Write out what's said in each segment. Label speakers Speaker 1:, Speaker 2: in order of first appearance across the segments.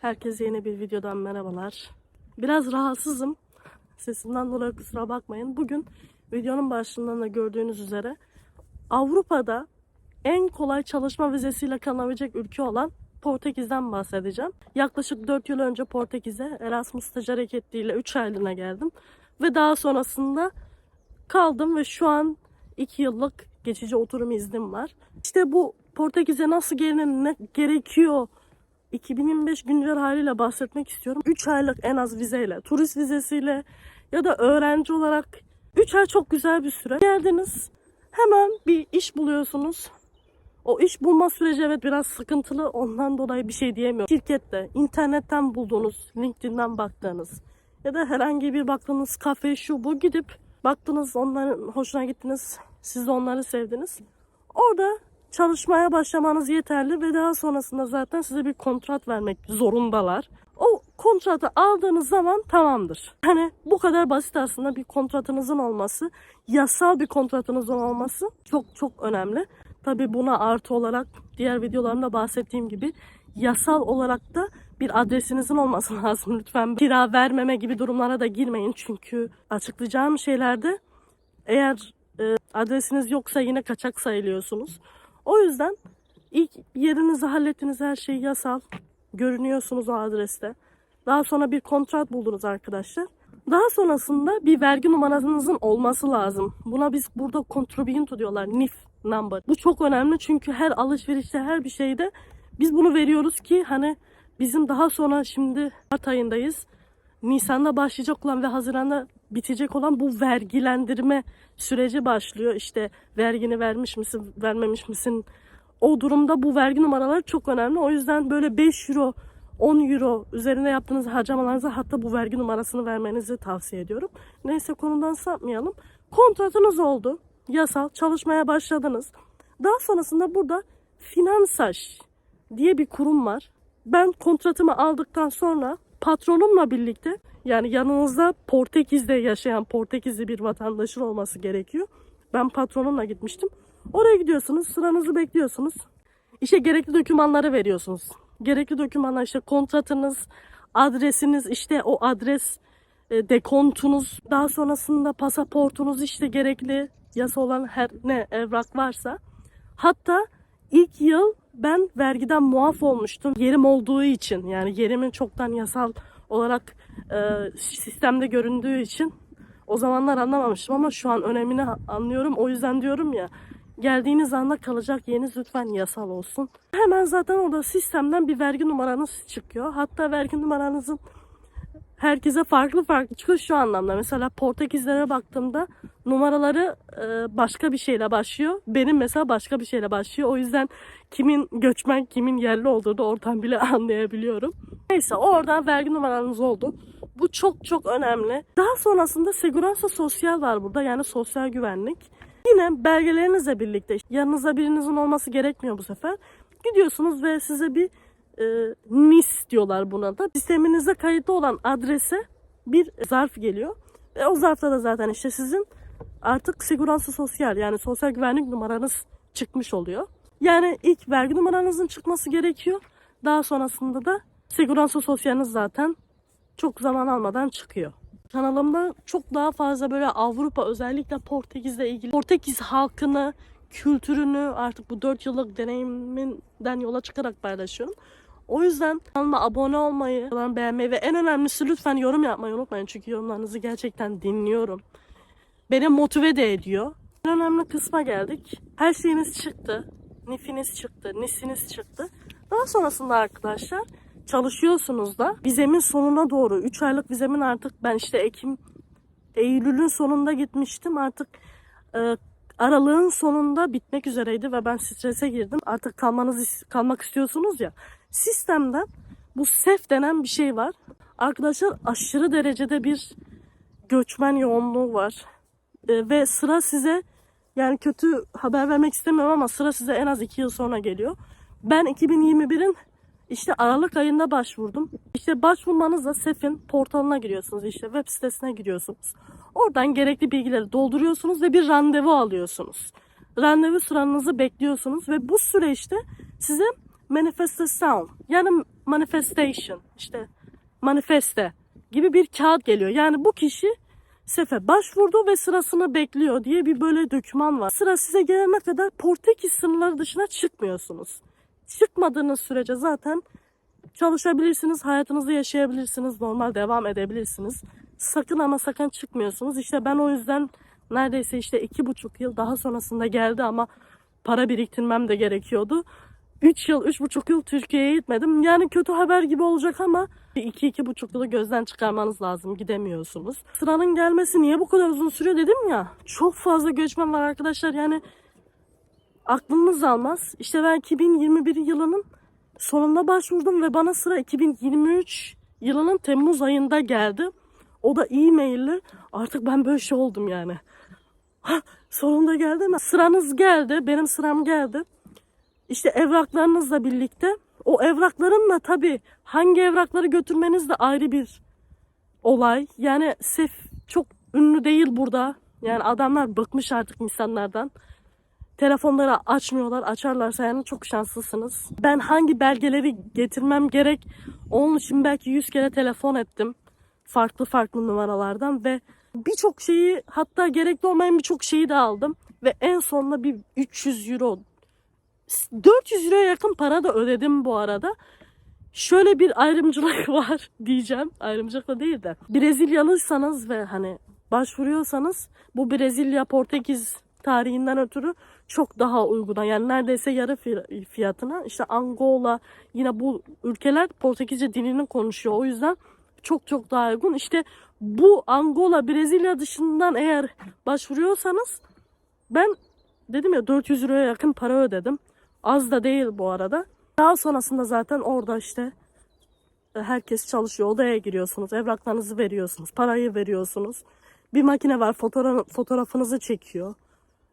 Speaker 1: Herkese yeni bir videodan merhabalar. Biraz rahatsızım. Sesimden dolayı kusura bakmayın. Bugün videonun başından da gördüğünüz üzere Avrupa'da en kolay çalışma vizesiyle kalınabilecek ülke olan Portekiz'den bahsedeceğim. Yaklaşık 4 yıl önce Portekiz'e Erasmus staj hareketiyle 3 aylığına geldim. Ve daha sonrasında kaldım ve şu an 2 yıllık geçici oturum iznim var. İşte bu Portekiz'e nasıl gelinir, ne gerekiyor, 2025 güncel haliyle bahsetmek istiyorum. 3 aylık en az vizeyle, turist vizesiyle ya da öğrenci olarak 3 ay çok güzel bir süre. Geldiniz hemen bir iş buluyorsunuz. O iş bulma süreci evet biraz sıkıntılı. Ondan dolayı bir şey diyemiyorum. Şirkette, internetten bulduğunuz, LinkedIn'den baktığınız ya da herhangi bir baktığınız kafe şu bu gidip baktınız onların hoşuna gittiniz. Siz de onları sevdiniz. Orada çalışmaya başlamanız yeterli ve daha sonrasında zaten size bir kontrat vermek zorundalar. O kontratı aldığınız zaman tamamdır. Hani bu kadar basit aslında bir kontratınızın olması, yasal bir kontratınızın olması çok çok önemli. Tabi buna artı olarak diğer videolarımda bahsettiğim gibi yasal olarak da bir adresinizin olması lazım. Lütfen kira vermeme gibi durumlara da girmeyin. Çünkü açıklayacağım şeylerde eğer e, adresiniz yoksa yine kaçak sayılıyorsunuz. O yüzden ilk yerinizi hallettiniz her şey yasal. Görünüyorsunuz o adreste. Daha sonra bir kontrat buldunuz arkadaşlar. Daha sonrasında bir vergi numaranızın olması lazım. Buna biz burada contribuent diyorlar. NIF number. Bu çok önemli çünkü her alışverişte her bir şeyde biz bunu veriyoruz ki hani bizim daha sonra şimdi Mart ayındayız. Nisan'da başlayacak olan ve Haziran'da bitecek olan bu vergilendirme süreci başlıyor. İşte vergini vermiş misin, vermemiş misin? O durumda bu vergi numaraları çok önemli. O yüzden böyle 5 euro, 10 euro üzerine yaptığınız harcamalarınıza hatta bu vergi numarasını vermenizi tavsiye ediyorum. Neyse konudan sapmayalım. Kontratınız oldu. Yasal çalışmaya başladınız. Daha sonrasında burada Finansaj diye bir kurum var. Ben kontratımı aldıktan sonra patronumla birlikte yani yanınızda Portekiz'de yaşayan Portekizli bir vatandaşın olması gerekiyor. Ben patronumla gitmiştim. Oraya gidiyorsunuz, sıranızı bekliyorsunuz. İşte gerekli dokümanları veriyorsunuz. Gerekli dokümanlar işte kontratınız, adresiniz, işte o adres e, dekontunuz, daha sonrasında pasaportunuz işte gerekli yasa olan her ne evrak varsa. Hatta ilk yıl ben vergiden muaf olmuştum. Yerim olduğu için yani yerimin çoktan yasal olarak e, sistemde göründüğü için o zamanlar anlamamıştım ama şu an önemini anlıyorum. O yüzden diyorum ya geldiğiniz anda kalacak yeriniz lütfen yasal olsun. Hemen zaten orada sistemden bir vergi numaranız çıkıyor. Hatta vergi numaranızın herkese farklı farklı çıkıyor şu anlamda. Mesela Portekizlere baktığımda numaraları e, başka bir şeyle başlıyor. Benim mesela başka bir şeyle başlıyor. O yüzden kimin göçmen kimin yerli olduğunu oradan bile anlayabiliyorum. Neyse oradan vergi numaranız oldu. Bu çok çok önemli. Daha sonrasında Segurança Sosyal var burada yani sosyal güvenlik. Yine belgelerinizle birlikte yanınızda birinizin olması gerekmiyor bu sefer. Gidiyorsunuz ve size bir e, NIS diyorlar buna da. Sisteminizde kayıtlı olan adrese bir zarf geliyor. Ve o zarfta da zaten işte sizin artık Segurança Sosyal yani sosyal güvenlik numaranız çıkmış oluyor. Yani ilk vergi numaranızın çıkması gerekiyor. Daha sonrasında da Segurança Sosyaliniz zaten çok zaman almadan çıkıyor. Kanalımda çok daha fazla böyle Avrupa özellikle Portekiz'le ilgili Portekiz halkını, kültürünü artık bu 4 yıllık deneyiminden yola çıkarak paylaşıyorum. O yüzden kanalıma abone olmayı, falan beğenmeyi ve en önemlisi lütfen yorum yapmayı unutmayın. Çünkü yorumlarınızı gerçekten dinliyorum. Beni motive de ediyor. En önemli kısma geldik. Her şeyiniz çıktı. Nifiniz çıktı, nisiniz çıktı. Daha sonrasında arkadaşlar çalışıyorsunuz da vizemin sonuna doğru 3 aylık vizemin artık ben işte Ekim Eylül'ün sonunda gitmiştim artık e, aralığın sonunda bitmek üzereydi ve ben strese girdim artık kalmanız kalmak istiyorsunuz ya sistemden bu SEF denen bir şey var arkadaşlar aşırı derecede bir göçmen yoğunluğu var E, ve sıra size yani kötü haber vermek istemiyorum ama sıra size en az 2 yıl sonra geliyor ben 2021'in işte Aralık ayında başvurdum. İşte başvurmanızla SEF'in portalına giriyorsunuz işte web sitesine giriyorsunuz. Oradan gerekli bilgileri dolduruyorsunuz ve bir randevu alıyorsunuz. Randevu sıranızı bekliyorsunuz ve bu süreçte size manifestasyon yani manifestation işte manifeste gibi bir kağıt geliyor. Yani bu kişi sefe başvurdu ve sırasını bekliyor diye bir böyle döküman var. Sıra size gelene kadar Portekiz sınırları dışına çıkmıyorsunuz. Çıkmadığınız sürece zaten çalışabilirsiniz, hayatınızı yaşayabilirsiniz, normal devam edebilirsiniz. Sakın ama sakın çıkmıyorsunuz. İşte ben o yüzden neredeyse işte iki buçuk yıl daha sonrasında geldi ama para biriktirmem de gerekiyordu. 3 yıl, üç buçuk yıl Türkiye'ye gitmedim. Yani kötü haber gibi olacak ama 2-2,5 yılı gözden çıkarmanız lazım. Gidemiyorsunuz. Sıranın gelmesi niye bu kadar uzun sürüyor dedim ya. Çok fazla göçmen var arkadaşlar. Yani aklınız almaz. İşte ben 2021 yılının sonunda başvurdum ve bana sıra 2023 yılının Temmuz ayında geldi. O da e-mail'li. Artık ben böyle şey oldum yani. Ha, sonunda geldi mi? Sıranız geldi. Benim sıram geldi. İşte evraklarınızla birlikte o evraklarınla tabii hangi evrakları götürmeniz de ayrı bir olay. Yani SEF çok ünlü değil burada. Yani adamlar bıkmış artık insanlardan. Telefonları açmıyorlar. Açarlarsa yani çok şanslısınız. Ben hangi belgeleri getirmem gerek onun için belki 100 kere telefon ettim. Farklı farklı numaralardan ve birçok şeyi hatta gerekli olmayan birçok şeyi de aldım. Ve en sonunda bir 300 euro 400 liraya yakın para da ödedim bu arada. Şöyle bir ayrımcılık var diyeceğim. Ayrımcılık da değil de. Brezilyalıysanız ve hani başvuruyorsanız bu Brezilya Portekiz tarihinden ötürü çok daha uyguna. Yani neredeyse yarı fi- fiyatına. İşte Angola yine bu ülkeler Portekizce dilini konuşuyor. O yüzden çok çok daha uygun. İşte bu Angola, Brezilya dışından eğer başvuruyorsanız ben dedim ya 400 liraya yakın para ödedim. Az da değil bu arada. Daha sonrasında zaten orada işte e, herkes çalışıyor. Odaya giriyorsunuz. Evraklarınızı veriyorsunuz. Parayı veriyorsunuz. Bir makine var fotoğraf, fotoğrafınızı çekiyor.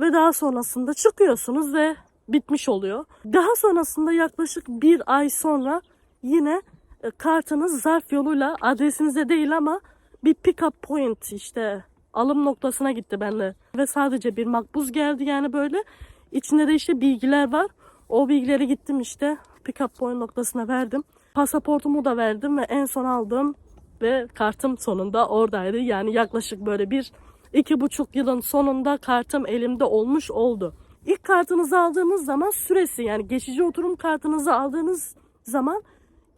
Speaker 1: Ve daha sonrasında çıkıyorsunuz ve bitmiş oluyor. Daha sonrasında yaklaşık bir ay sonra yine e, kartınız zarf yoluyla adresinize değil ama bir pick-up point işte alım noktasına gitti benimle. Ve sadece bir makbuz geldi yani böyle. İçinde de işte bilgiler var. O bilgileri gittim işte pick-up point noktasına verdim. Pasaportumu da verdim ve en son aldığım ve kartım sonunda oradaydı. Yani yaklaşık böyle bir iki buçuk yılın sonunda kartım elimde olmuş oldu. İlk kartınızı aldığınız zaman süresi yani geçici oturum kartınızı aldığınız zaman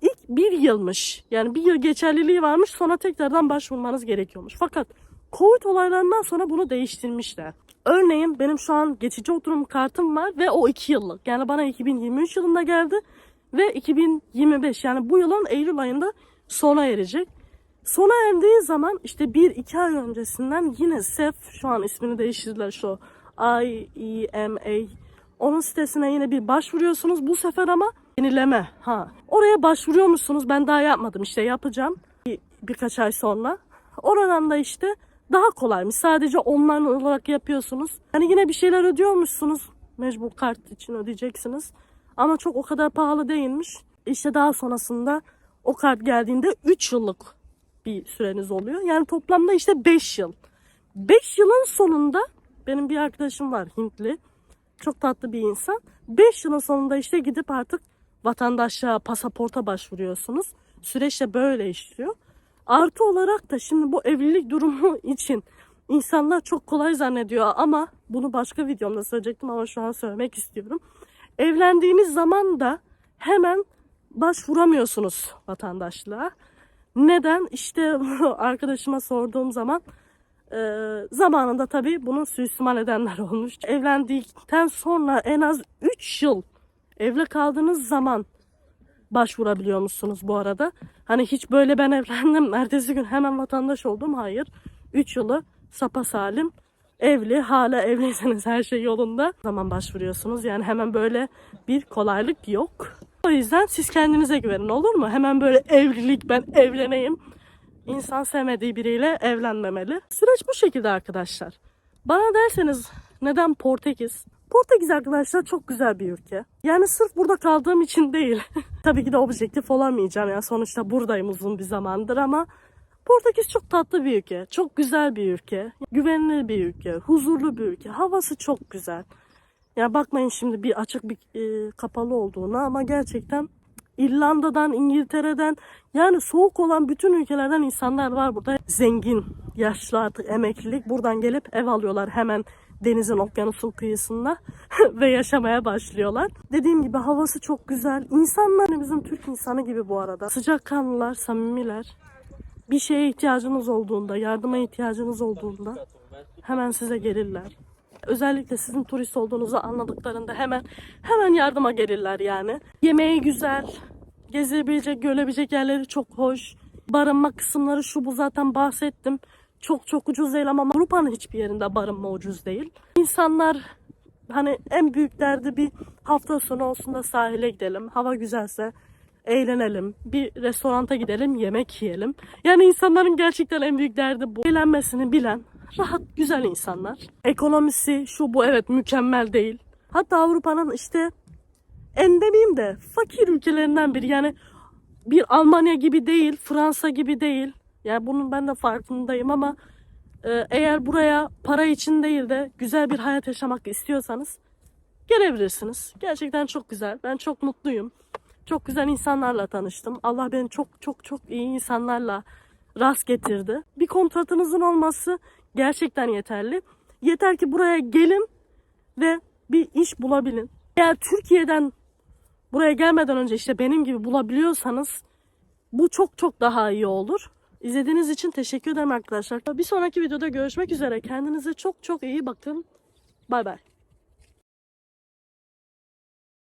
Speaker 1: ilk bir yılmış. Yani bir yıl geçerliliği varmış sonra tekrardan başvurmanız gerekiyormuş. Fakat Covid olaylarından sonra bunu değiştirmişler. Örneğin benim şu an geçici oturum kartım var ve o 2 yıllık. Yani bana 2023 yılında geldi ve 2025 yani bu yılın Eylül ayında sona erecek. Sona erdiği zaman işte 1-2 ay öncesinden yine SEF şu an ismini değiştirdiler şu IEMA onun sitesine yine bir başvuruyorsunuz bu sefer ama yenileme ha. Oraya başvuruyormuşsunuz ben daha yapmadım işte yapacağım bir, birkaç ay sonra. Oradan da işte daha kolaymış. Sadece online olarak yapıyorsunuz. Hani yine bir şeyler ödüyormuşsunuz. Mecbur kart için ödeyeceksiniz. Ama çok o kadar pahalı değilmiş. İşte daha sonrasında o kart geldiğinde 3 yıllık bir süreniz oluyor. Yani toplamda işte 5 yıl. 5 yılın sonunda benim bir arkadaşım var Hintli. Çok tatlı bir insan. 5 yılın sonunda işte gidip artık vatandaşlığa, pasaporta başvuruyorsunuz. Süreç de böyle işliyor. Artı olarak da şimdi bu evlilik durumu için insanlar çok kolay zannediyor ama bunu başka videomda söyleyecektim ama şu an söylemek istiyorum. Evlendiğiniz zaman da hemen başvuramıyorsunuz vatandaşlığa. Neden? İşte arkadaşıma sorduğum zaman e, zamanında tabii bunu suistimal edenler olmuş. Evlendikten sonra en az 3 yıl evli kaldığınız zaman başvurabiliyor musunuz bu arada? Hani hiç böyle ben evlendim, ertesi gün hemen vatandaş oldum. Hayır. 3 yılı sapa salim evli, hala evliyseniz her şey yolunda zaman başvuruyorsunuz. Yani hemen böyle bir kolaylık yok. O yüzden siz kendinize güvenin olur mu? Hemen böyle evlilik ben evleneyim. İnsan sevmediği biriyle evlenmemeli. Süreç bu şekilde arkadaşlar. Bana derseniz neden Portekiz? Portekiz arkadaşlar çok güzel bir ülke. Yani sırf burada kaldığım için değil. Tabii ki de objektif olamayacağım. Yani sonuçta buradayım uzun bir zamandır ama Portekiz çok tatlı bir ülke. Çok güzel bir ülke. Güvenilir bir ülke. Huzurlu bir ülke. Havası çok güzel. Ya bakmayın şimdi bir açık bir e, kapalı olduğuna ama gerçekten İrlanda'dan, İngiltere'den yani soğuk olan bütün ülkelerden insanlar var burada. Zengin, yaşlı artık emeklilik buradan gelip ev alıyorlar hemen denizin okyanusun kıyısında ve yaşamaya başlıyorlar. Dediğim gibi havası çok güzel. İnsanlar bizim Türk insanı gibi bu arada. Sıcakkanlılar, samimiler. Bir şeye ihtiyacınız olduğunda, yardıma ihtiyacınız olduğunda hemen size gelirler. Özellikle sizin turist olduğunuzu anladıklarında hemen hemen yardıma gelirler yani. Yemeği güzel, gezebilecek, görebilecek yerleri çok hoş. Barınma kısımları şu bu zaten bahsettim. Çok çok ucuz değil ama Avrupa'nın hiçbir yerinde barınma ucuz değil. İnsanlar hani en büyük derdi bir hafta sonu olsun da sahile gidelim. Hava güzelse eğlenelim. Bir restoranta gidelim, yemek yiyelim. Yani insanların gerçekten en büyük derdi bu. Eğlenmesini bilen, rahat, güzel insanlar. Ekonomisi şu bu evet mükemmel değil. Hatta Avrupa'nın işte en demeyeyim de fakir ülkelerinden biri. Yani bir Almanya gibi değil, Fransa gibi değil. Yani bunun ben de farkındayım ama e, eğer buraya para için değil de güzel bir hayat yaşamak istiyorsanız gelebilirsiniz. Gerçekten çok güzel. Ben çok mutluyum. Çok güzel insanlarla tanıştım. Allah beni çok çok çok iyi insanlarla rast getirdi. Bir kontratınızın olması gerçekten yeterli. Yeter ki buraya gelin ve bir iş bulabilin. Eğer Türkiye'den buraya gelmeden önce işte benim gibi bulabiliyorsanız bu çok çok daha iyi olur. İzlediğiniz için teşekkür ederim arkadaşlar. Bir sonraki videoda görüşmek üzere. Kendinize çok çok iyi bakın. Bay bay.